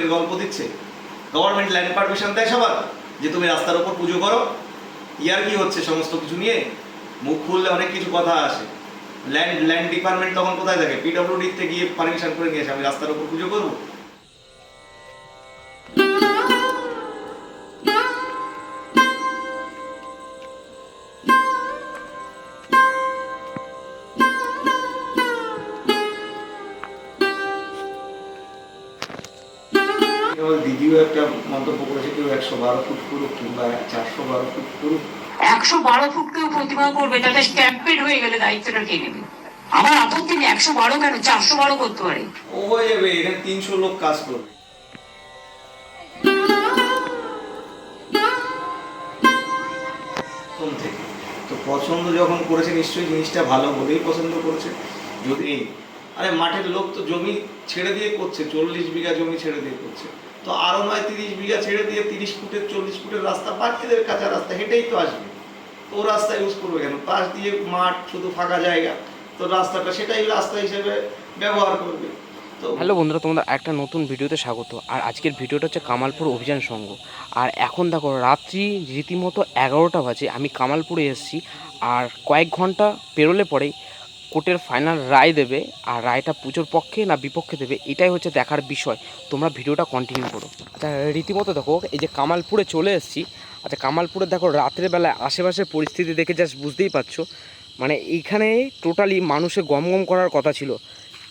গল্প দিচ্ছে। Government land permission দেয় সবার যে তুমি রাস্তার ওপর পুজো করো। ইয়ার কি হচ্ছে সমস্ত কিছু নিয়ে? মুখ খুললে অনেক কিছু কথা আসে। ল্যান্ড ল্যান্ড ডিপার্টমেন্ট তখন কোথায় থাকে? পিডব্লিউডিতে গিয়ে পারমিশন করে নিয়েছে আমি রাস্তার ওপর পুজো করব? মন্তব্য করেছে কেউ একশো বারো ফুট করুক কিংবা চারশো বারো ফুট করুক একশো বারো ফুট কেউ প্রতিমা করবে তাতে স্ট্যাম্পেড হয়ে গেলে দায়িত্বটা কে নেবে? আমার আপত্তি নেই একশো বারো কেন? চারশো বারো করতে পারে। ও হয়ে যাবে এখানে তিনশো লোক কাজ করবে। তো পছন্দ যখন করেছে নিশ্চয়ই জিনিসটা ভালো বলেই পছন্দ করেছে। যদি আরে মাঠের লোক তো জমি ছেড়ে দিয়ে করছে, চল্লিশ বিঘা জমি ছেড়ে দিয়ে করছে। তো আরও নয় তিরিশ বিঘা ছেড়ে দিয়ে তিরিশ ফুটের, চল্লিশ ফুটের রাস্তা, বাকিদের কাঁচা রাস্তা, হেঁটেই তো আসবে। তো ও রাস্তা ইউজ করবে কেন? পাশ দিয়ে মাঠ শুধু ফাঁকা জায়গা, তো রাস্তাটা সেটাই রাস্তা হিসেবে ব্যবহার করবে। হ্যালো বন্ধুরা, তোমাদের একটা নতুন ভিডিওতে স্বাগত। আর আজকের ভিডিওটা হচ্ছে কামালপুর অভিযান সংঘ। আর এখন দেখো, রাত্রি রীতিমতো এগারোটা বাজে, আমি কামালপুরে এসেছি। আর কয়েক ঘণ্টা পেরোলে পরেই কোর্টের ফাইনাল রায় দেবে, আর রায়টা পুজোর পক্ষে না বিপক্ষে দেবে, এটাই হচ্ছে দেখার বিষয়। তোমরা ভিডিওটা কন্টিনিউ করো। আচ্ছা রীতিমতো দেখো, এই যে কামালপুরে চলে এসেছি। আচ্ছা কামালপুরে দেখো, রাতের বেলায় আশেপাশের পরিস্থিতি দেখে জাস্ট বুঝতেই পারছ। মানে এইখানে টোটালি মানুষের গম গম করার কথা ছিল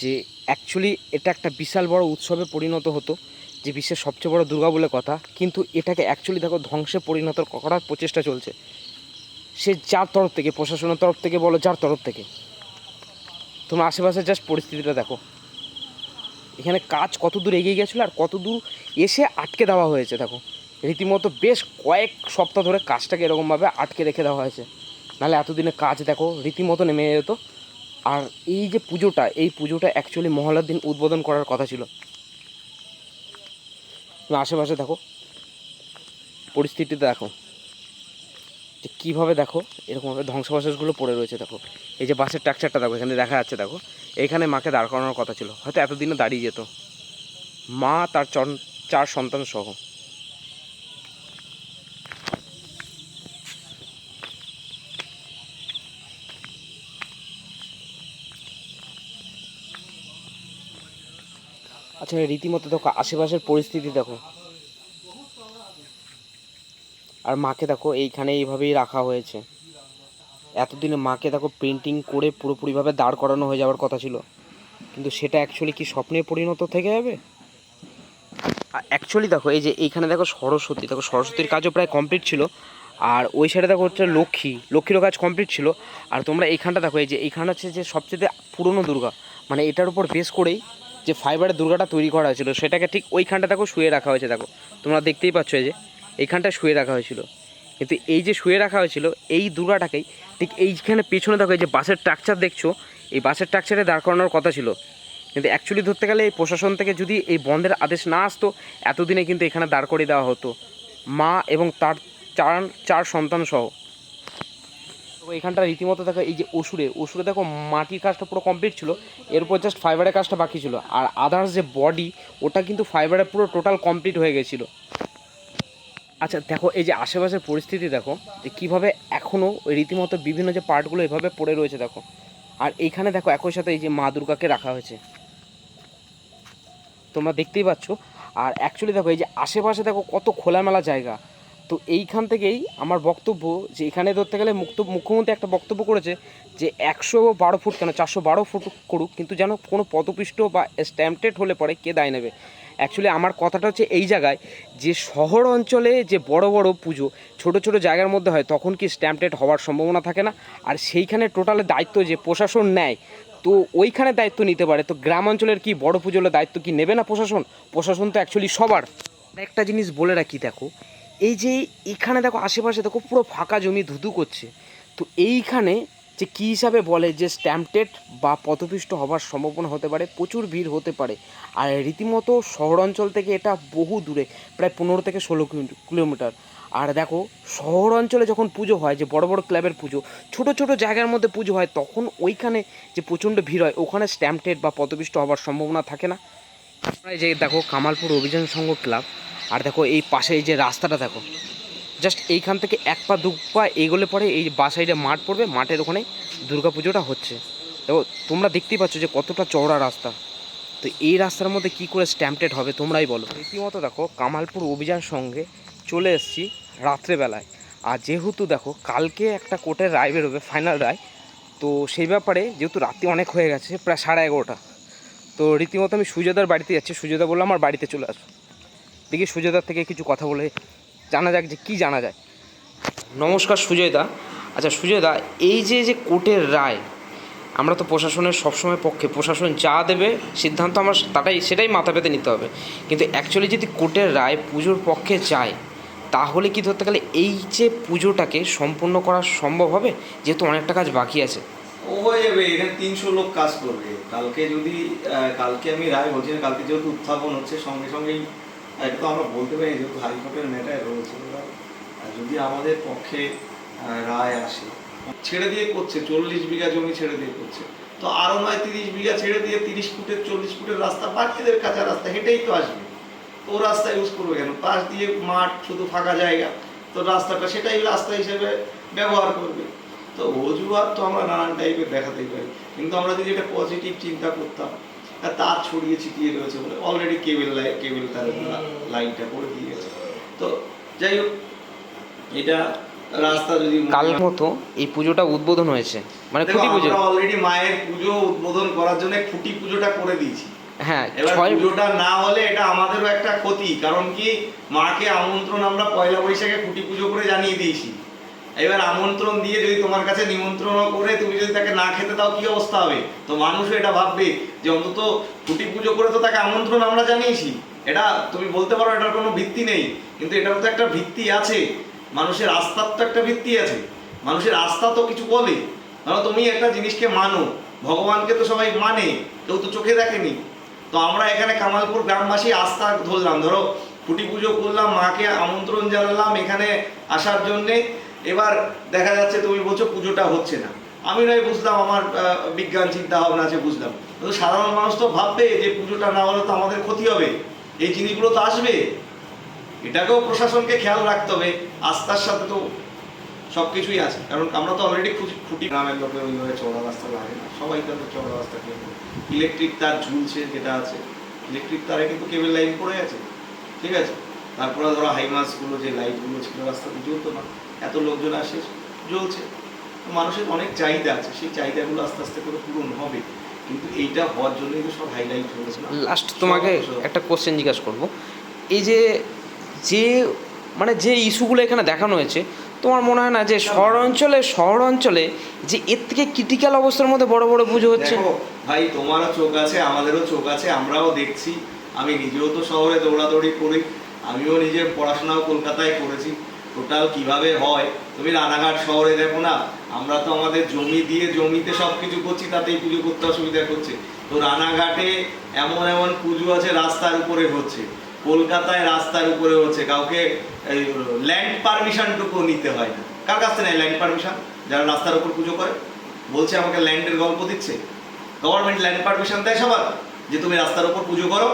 যে অ্যাকচুয়ালি এটা একটা বিশাল বড় উৎসবে পরিণত হতো, যে বিশ্বের সবচেয়ে বড় দুর্গা বলে কথা। কিন্তু এটাকে অ্যাকচুয়ালি দেখো, ধ্বংসে পরিণত করার প্রচেষ্টা চলছে। সে যার তরফ থেকে, প্রশাসনের তরফ থেকে বলো, যার তরফ থেকে। তোমরা আশেপাশে জাস্ট পরিস্থিতিটা দেখো। এখানে কাজ কত দূর এগিয়ে গেছিল আর কত দূর এসে আটকে দেওয়া হয়েছে, দেখো। রীতিমতো বেশ কয়েক সপ্তাহ ধরে কাজটাকে এরকমভাবে আটকে রেখে দেওয়া হয়েছে। নাহলে এতদিনে কাজ, দেখো, রীতিমতো নেমে যেত। আর এই যে পুজোটা, এই পুজোটা অ্যাকচুয়ালি মহলার দিন উদ্বোধন করার কথা ছিল। আশেপাশে দেখো। পরিস্থিতিতে দেখো। যে কীভাবে দেখো, এরকমভাবে ধ্বংসাবশেষগুলো পড়ে রয়েছে, দেখো। এই যে বাসের ট্রাকচারটা দেখো, এখানে দেখা যাচ্ছে, দেখো। এইখানে মাকে দাঁড় করানোর কথা ছিল, হয়তো এতদিনে দাঁড়িয়ে যেত। মা, তার চার সন্তান সহ। আচ্ছা রীতিমতো দেখো, আশেপাশের পরিস্থিতি দেখো। আর মাকে দেখো এইখানে এইভাবেই রাখা হয়েছে। এতদিনে মাকে দেখো পেন্টিং করে পুরোপুরিভাবে দাঁড় করানো হয়ে যাওয়ার কথা ছিল। কিন্তু সেটা অ্যাকচুয়ালি কি স্বপ্নে পরিণত থেকে যাবে? অ্যাকচুয়ালি দেখো, এই যে এইখানে দেখো সরস্বতী, দেখো সরস্বতীর কাজও প্রায় কমপ্লিট ছিল। আর ওই সাইডে দেখো হচ্ছে লক্ষ্মী, লক্ষ্মীরও কাজ কমপ্লিট ছিল। আর তোমরা এইখানটা দেখো, এই যে এইখানটা হচ্ছে যে সবচেয়ে পুরনো দুর্গা মানে এটার উপর বেস করেই যে ফাইবারের দুর্গাটা তৈরি করা হয়েছিল, সেটাকে ঠিক ওইখানটা দেখো শুয়ে রাখা হয়েছে, দেখো। তোমরা দেখতেই পাচ্ছ এই যে। এইখানটা শুয়ে রাখা হয়েছিল। কিন্তু এই যে শুয়ে রাখা হয়েছিল, এই দুর্গাটাকেই ঠিক এইখানে পেছনে দেখো এই যে বাসের স্ট্রাকচার দেখছ, এই বাসের স্ট্রাকচারে দাঁড় করানোর কথা ছিল। কিন্তু অ্যাকচুয়ালি ধরতে গেলে এই প্রশাসন থেকে যদি এই বন্ধের আদেশ না আসতো, এতদিনে কিন্তু এখানে দাঁড় করিয়ে দেওয়া হতো। মা এবং তার চার চার সন্তান সহ। এখানটা রীতিমতো দেখো এই যে ওষুরে ওষুরে দেখো মাটির কাজটা পুরো কমপ্লিট ছিল, এরপর জাস্ট ফাইবারের কাজটা বাকি ছিল। আর আদার্স যে বডি ওটা কিন্তু ফাইবারের পুরো টোটাল কমপ্লিট হয়ে গেছিল। আচ্ছা দেখো, এই যে আশেপাশের পরিস্থিতি দেখো, যে কীভাবে এখনও রীতিমতো বিভিন্ন যে পার্টগুলো এভাবে পড়ে রয়েছে, দেখো। আর এইখানে দেখো, একই সাথে এই যে মা দুর্গাকে রাখা হয়েছে। তোমরা দেখতেই পাচ্ছ। আর অ্যাকচুয়ালি দেখো, এই যে আশেপাশে দেখো, কত খোলামেলা জায়গা। তো এইখান থেকেই আমার বক্তব্য, যে এখানে ধরতে গেলে মুক্ত, মুখ্যমন্ত্রী একটা বক্তব্য করেছে, যে একশো বারো ফুট কেন, চারশো বারো ফুট করুক, কিন্তু যেন কোনো পদপিষ্ট বা স্ট্যাম্পটেড হলে পরে কে দায় নেবে? অ্যাকচুয়ালি আমার কথাটা হচ্ছে এই জায়গায় যে শহর অঞ্চলে যে বড় বড় পুজো, ছোট ছোট জায়গার মধ্যে হয়, তখন কি স্ট্যাম্পটেড হওয়ার সম্ভাবনা থাকে না? আর সেইখানে টোটালে দায়িত্ব যে প্রশাসন নেয়, তো ওইখানে দায়িত্ব নিতে পারে। তো গ্রাম অঞ্চলের কি বড় পুজোর দায়িত্ব কি নেবে না প্রশাসন? প্রশাসন তো অ্যাকচুয়ালি সবার। একটা জিনিস বলে রাখি, দেখো, এই যে এখানে দেখো, আশেপাশে দেখো, পুরো ফাঁকা জমি ধুধু করছে। তো এইখানে যে কী হিসাবে বলে যে স্ট্যাম্পটেড বা পথপিষ্ট হবার সম্ভাবনা হতে পারে, প্রচুর ভিড় হতে পারে। আর রীতিমতো শহর অঞ্চল থেকে এটা বহু দূরে, প্রায় পনেরো থেকে ষোলো কিলোমিটার। আর দেখো শহর অঞ্চলে যখন পুজো হয়, যে বড় বড় ক্লাবের পুজো, ছোট ছোট জায়গার মধ্যে পুজো হয়, তখন ওইখানে যে প্রচণ্ড ভিড় হয়, ওখানে স্ট্যাম্পটেড বা পদপিষ্ট হবার সম্ভাবনা থাকে না। এই যে দেখো, কামালপুর অভিযান সংঘ ক্লাব, আর দেখো এই পাশে এই যে রাস্তাটা দেখো জাস্ট এইখান থেকে এক পা, দু পা এগোলে পরে এই বা সাইডে মাঠ পড়বে, মাঠের ওখানে দুর্গা পুজোটা হচ্ছে। তো তোমরা দেখতেই পাচ্ছ যে কতটা চওড়া রাস্তা। তো এই রাস্তার মধ্যে কি করে স্ট্যাম্পটেড হবে তোমরাই বলো। রীতিমতো দেখো, কামালপুর অভিযান সঙ্গে চলে এসেছি রাত্রেবেলায়। আর যেহেতু দেখো, কালকে একটা কোর্টের রায় বেরোবে ফাইনাল রায়, তো সেই ব্যাপারে যেহেতু রাত্রি অনেক হয়ে গেছে, প্রায় সাড়ে এগারোটা। তো রীতিমতো আমি সুজয়দার বাড়িতে যাচ্ছি সুজয়দা বলল, আমার বাড়িতে চলে আসো। দেখি সুজয়দার থেকে কিছু কথা বলে জানা যাক যে কী জানা যায়। নমস্কার সুজয়দা। আচ্ছা সুজয়দা এই যে যে কোর্টের রায় আমরা তো প্রশাসনের সবসময় পক্ষে প্রশাসন যা দেবে সিদ্ধান্ত আমরা তাটাই সেটাই মাথা পেতে নিতে হবে। কিন্তু অ্যাকচুয়ালি যদি কোর্টের রায় পুজোর পক্ষে যায় তাহলে কি ধরতে গেলে এই যে পুজোটাকে সম্পূর্ণ করা সম্ভব হবে? যেহেতু অনেকটা কাজ বাকি আছে। ও হয়ে যাবে এখানে তিনশো লোক কাজ করবে। কালকে যদি কালকে আমি রায় বলছি কালকে যেহেতু উত্থাপন হচ্ছে সঙ্গে সঙ্গেই এটা তো আমরা বলতে পারি যেহেতু হাইকোর্টের ম্যাটার রয়েছে। যদি আমাদের পক্ষে রায় আসে, ছেড়ে দিয়ে করছে, চল্লিশ বিঘা জমি ছেড়ে দিয়ে করছে, তো আরও নয় তিরিশ বিঘা ছেড়ে দিয়ে তিরিশ ফুটের, চল্লিশ ফুটের রাস্তা বাকিদের কাঁচা রাস্তা, হেঁটেই তো আসবে। ও রাস্তা ইউজ করবে কেন? পাশ দিয়ে মাঠ, শুধু ফাঁকা জায়গা, তো রাস্তাটা সেটাই রাস্তা হিসেবে ব্যবহার করবে। তো অজুহাত তো আমরা নানান টাইপের দেখাতেই পারি। কিন্তু আমরা যদি এটা পজিটিভ চিন্তা করতাম তার ছড়িয়ে ছিটিয়ে রয়েছে বলে অলরেডি কেবল লাইন কেবল তার লাইনটা করে দিয়ে গেছে। তো যাই হোক এটা রাস্তা যদি কাল মতো এই পুজোটা উদ্বোধন হয়েছে। মানে দেখো, খুঁটি পুজো। অলরেডি মায়ের পুজো উদ্বোধন করার জন্য খুঁটি পুজোটা করে দিয়েছি। হ্যাঁ এবার পুজোটা না হলে এটা আমাদেরও একটা ক্ষতি কারণ কি মাকে আমন্ত্রণ আমরা পয়লা বৈশাখে খুঁটি পুজো করে জানিয়ে দিয়েছি। এবার আমন্ত্রণ দিয়ে যদি তোমার কাছে নিমন্ত্রণ করে তুমি যদি তাকে না খেতে দাও, কি অবস্থা হবে? তো মানুষও এটা ভাববে যে অন্তত খুঁটি পুজো করে তো তাকে আমন্ত্রণ আমরা জানিয়েছি। এটা তুমি বলতে পারো, এটার কোনো ভিত্তি নেই। কিন্তু এটার তো একটা ভিত্তি আছে। মানুষের আস্থার তো একটা ভিত্তি আছে। মানুষের আস্থা তো কিছু বলে। ধরো তুমি একটা জিনিসকে মানো, ভগবানকে তো সবাই মানে কেউ তো চোখে দেখেনি। তো আমরা এখানে কামালপুর গ্রামবাসী আস্থা ধরলাম। ধরো খুঁটি পুজো করলাম, মাকে আমন্ত্রণ জানালাম এখানে আসার জন্যে। এবার দেখা যাচ্ছে তুমি বলছো পুজোটা হচ্ছে না। আমি নয় বুঝলাম আমার বিজ্ঞান চিন্তা ভাবনা আছে বুঝলাম। কিন্তু সাধারণ মানুষ তো ভাববে যে পুজোটা না হলে তো আমাদের ক্ষতি হবে। এই জিনিসগুলো তো আসবে। এটাকেও প্রশাসনকে খেয়াল রাখতে হবে। আস্থার সাথে তো সব কিছুই আছে। কারণ আমরা তো অলরেডি খুঁটি গ্রামের লোকে ওইভাবে চওড়া রাস্তা লাগে না। সবাই তো চওড়া রাস্তা কিনবে ইলেকট্রিক তার ঝুলছে যেটা আছে। ইলেকট্রিক তারে কিন্তু কেবল লাইন পড়ে আছে। ঠিক আছে? তারপরে ধরো হাইমাসগুলো যে লাইটগুলো ছিল রাস্তাতে জ্বলতো না। এত লোকজন আসে জ্বলছে। তো মানুষের অনেক চাহিদা আছে সেই চাহিদাগুলো আস্তে আস্তে করে পূরণ হবে। কিন্তু এইটা হওয়ার জন্যই তো সব হাইলাইট হয়েছে না? লাস্ট তোমাকে একটা কোশ্চেন জিজ্ঞাসা করব। এই যে যে মানে যে ইস্যুগুলো এখানে দেখানো হয়েছে তোমার মনে হয় না যে শহর অঞ্চলে শহর অঞ্চলে যে এর থেকে ক্রিটিক্যাল অবস্থার মধ্যে বড় বড় পুজো হচ্ছে? ভাই তোমারও চোখ আছে আমাদেরও চোখ আছে আমরাও দেখছি। আমি নিজেও তো শহরে দৌড়াদৌড়ি করি। আমিও নিজের পড়াশোনাও কলকাতায় করেছি। টোটাল কীভাবে হয়? তুমি রানাঘাট শহরে দেখো না, আমরা তো আমাদের জমি দিয়ে জমিতে সব কিছু করছি, তাতেই পুজো করতে অসুবিধা করছে। তো রানাঘাটে এমন এমন পুজো আছে, রাস্তার উপরে হচ্ছে। কলকাতায় রাস্তার উপরে হচ্ছে, কাউকে ল্যান্ড পারমিশনটুকু নিতে হয় না। কার কাছ থেকে ল্যান্ড পারমিশন যারা রাস্তার উপর পুজো করে। বলছে আমাকে ল্যান্ডের গল্প দিচ্ছে। গভর্নমেন্ট ল্যান্ড পারমিশন দেয় সবার, যে তুমি রাস্তার উপর পুজো করো।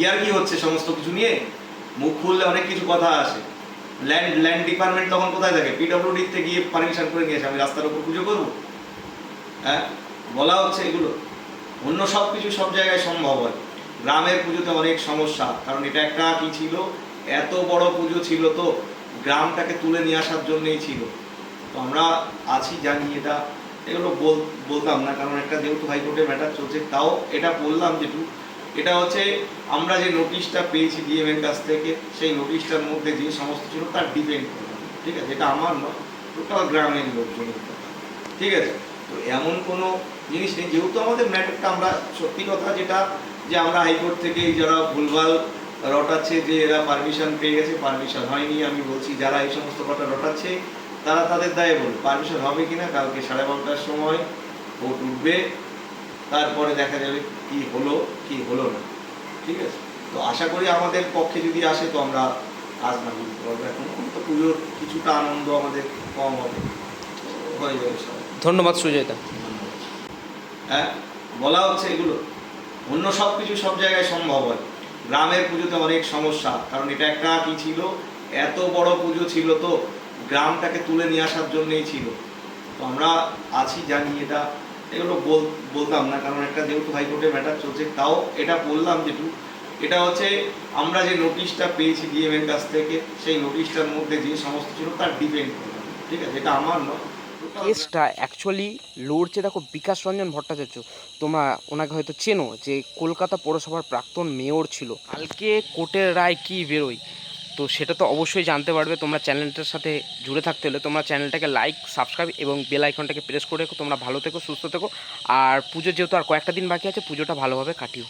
ইয়ার কি হচ্ছে সমস্ত কিছু নিয়ে? মুখ খুললে অনেক কিছু কথা আসে। ল্যান্ড ল্যান্ড ডিপার্টমেন্ট তখন কোথায় থাকে? পিডব্লিউডিতে গিয়ে পারমিশন করে নিয়েছে, আমি রাস্তার উপর পুজো করব? হ্যাঁ? বলা হচ্ছে এগুলো। অন্য সব কিছু সব জায়গায় সম্ভব হয়। গ্রামের পুজোতে অনেক সমস্যা, কারণ এটা একটা কি ছিল? এত বড় পুজো ছিল তো, গ্রামটাকে তুলে নিয়ে আসার জন্যই ছিল। তো আমরা আছি, জানি এটা। এগুলো বল, বলতাম না, কারণ একটা যেহেতু হাইকোর্টে ম্যাটার চলছে, তাও এটা বললাম যেটু এটা হচ্ছে আমরা যে নোটিশটা পেয়েছি ডিএম এর কাছ থেকে, সেই নোটিশটার মধ্যে যে সমস্ত ছিল তার ডিপেন্ড ঠিক আছে? এটা আমার নয় টোটাল গ্রামের লোকজনের ঠিক আছে? তো এমন কোনো জিনিস নেই, যেহেতু আমাদের ম্যাটারটা আমরা, সত্যি কথা যেটা, যে আমরা হাইকোর্ট থেকে যারা ভুলভাল রটাচ্ছে, যে এরা পারমিশন পেয়ে গেছে পারমিশন হয়নি, আমি বলছি যারা এই সমস্ত কথা রটাচ্ছে, তারা তাদের দায়ে বল পারমিশন হবে কিনা, কালকে সাড়ে বারোটার সময় ভোট উঠবে তারপরে দেখা যাবে কি হলো কি হলো না। ঠিক আছে? তো আশা করি আমাদের পক্ষে যদি আসে তো আমরা কাজ না করতে পারব। এখন তো পুজোর কিছুটা আনন্দ আমাদের কম হবে। হয়ে যাবে সব। ধন্যবাদ সুজয়দা। হ্যাঁ বলা হচ্ছে এগুলো। অন্য সব কিছু সব জায়গায় সম্ভব হয়। গ্রামের পুজোতে অনেক সমস্যা কারণ এটা একটা কি ছিল? এত বড় পুজো ছিল তো গ্রামটাকে তুলে নিয়ে আসার জন্যই ছিল। তো আমরা আছি জানি এটা এগুলো বল, বলতাম না, কারণ একটা যেহেতু হাইকোর্টে ম্যাটার চলছে, তাও এটা বললাম যেটু, এটা হচ্ছে আমরা যে নোটিশটা পেয়েছি ডিএমের কাছ থেকে, সেই নোটিশটার মধ্যে যে সমস্ত ছিল তার ডিপেন্ড ঠিক আছে? এটা আমার নয়। কেসটা অ্যাকচুয়ালি লড়ছে, দেখো, বিকাশ রঞ্জন ভট্টাচার্য, তোমরা ওনাকে হয়তো চেনো যে কলকাতা পৌরসভার প্রাক্তন মেয়র ছিল। কালকে কোর্টের রায় কি বেরোয়? তো সেটা তো অবশ্যই জানতে পারবে। তোমরা চ্যানেলটার সাথে জুড়ে থাকতে হলে তোমরা চ্যানেলটাকে লাইক সাবস্ক্রাইব এবং বেল আইকনটাকে প্রেস করে রেখো। তোমরা ভালো থেকো, সুস্থ থেকো। আর পুজো যেহেতু আর কয়েকটা দিন বাকি আছে, পুজোটা ভালোভাবে কাটিও।